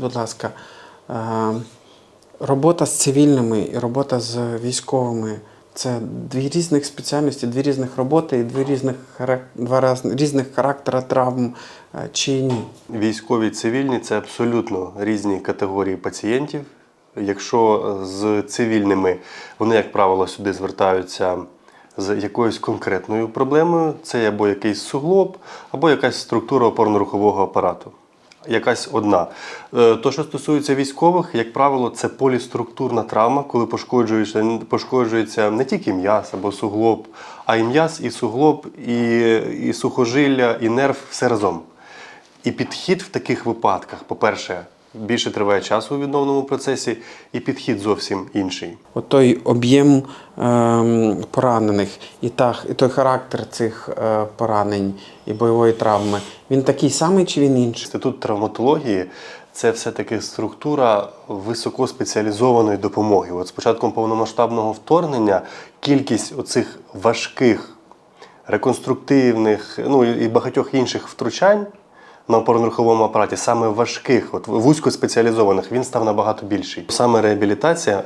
будь ласка, е, робота з цивільними і робота з військовими це дві різних спеціальності, дві різних роботи і дві різних, два різних характера травм е, чи ні? Військові і цивільні це абсолютно різні категорії пацієнтів. Якщо з цивільними вони, як правило, сюди звертаються з якоюсь конкретною проблемою, це або якийсь суглоб, або якась структура опорно-рухового апарату. Якась одна. Е, То, що стосується військових, як правило, це поліструктурна травма, коли пошкоджується, пошкоджується не тільки м'яз або суглоб, а і м'яз, і суглоб, і, і сухожилля, і нерв все разом. І підхід в таких випадках, по-перше, більше триває часу у відновленому процесі, і підхід зовсім інший. От той об'єм ем, поранених і, та, і той характер цих е, поранень і бойової травми, він такий самий чи він інший? Інститут травматології це все-таки структура високоспеціалізованої допомоги. От з початком повномасштабного вторгнення кількість оцих важких, реконструктивних, ну і багатьох інших втручань на опорно-руховому апараті, саме важких, от вузькоспеціалізованих, він став набагато більший. Саме реабілітація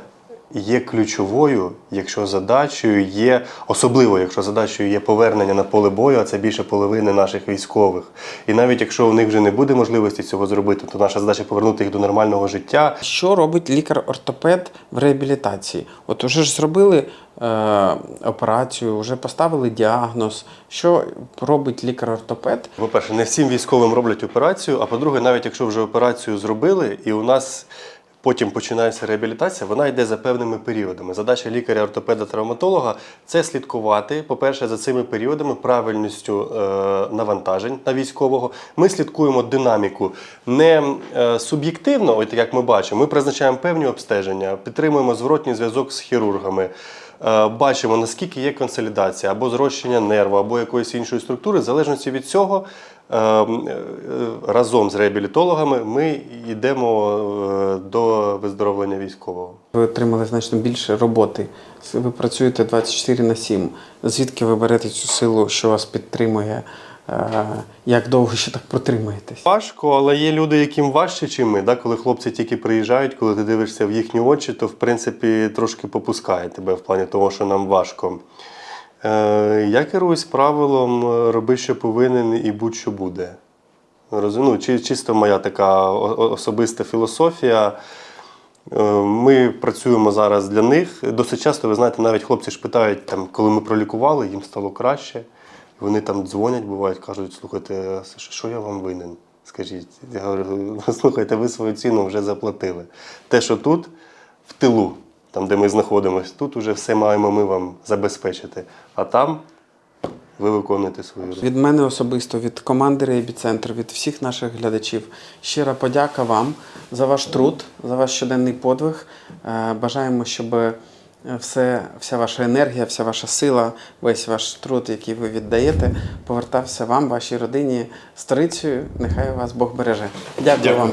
є ключовою, якщо задачею є, особливо якщо задачею є повернення на поле бою, а це більше половини наших військових. І навіть якщо у них вже не буде можливості цього зробити, то наша задача повернути їх до нормального життя. Що робить лікар-ортопед в реабілітації? От уже ж зробили е, операцію, вже поставили діагноз. Що робить лікар-ортопед? По-перше, не всім військовим роблять операцію, а по-друге, навіть якщо вже операцію зробили, і у нас потім починається реабілітація, вона йде за певними періодами. Задача лікаря, ортопеда, травматолога це слідкувати, по-перше, за цими періодами правильністю е, навантажень на військового. Ми слідкуємо динаміку не е, суб'єктивно, як ми бачимо, ми призначаємо певні обстеження, підтримуємо зворотній зв'язок з хірургами. Е, Бачимо, наскільки є консолідація або зрощення нерва, або якоїсь іншої структури. В залежності від цього, е, е, разом з реабілітологами ми йдемо до виздоровлення військового. Ви отримали значно більше роботи. Ви працюєте 24 на 7. Звідки ви берете цю силу, що вас підтримує? Е, Як довго ще так протримаєтесь? Важко, але є люди, яким важче, чим ми. Да? Коли хлопці тільки приїжджають, коли ти дивишся в їхні очі, то в принципі трошки попускає тебе в плані того, що нам важко. Е, я керуюсь правилом е, роби, що повинен, і будь що буде. Ну, чисто моя така особиста філософія. Ми працюємо зараз для них. Досить часто, ви знаєте, навіть хлопці ж питають, там, коли ми пролікували, їм стало краще. Вони там дзвонять, бувають, кажуть, слухайте, що- я вам винен? Скажіть. Я говорю, «Ну, слухайте, ви свою ціну вже заплатили. Те, що тут, в тилу, там, де ми знаходимося, тут вже все маємо ми вам забезпечити. А там ви виконуєте свою роботу. Від мене особисто, від команди Рейбі-центр, від всіх наших глядачів. Щира подяка вам за ваш труд, за ваш щоденний подвиг. Е, Бажаємо, щоб все, вся ваша енергія, вся ваша сила, весь ваш труд, який ви віддаєте, повертався вам, вашій родині, сторицею. Нехай вас Бог береже. Дякую, Дякую. вам.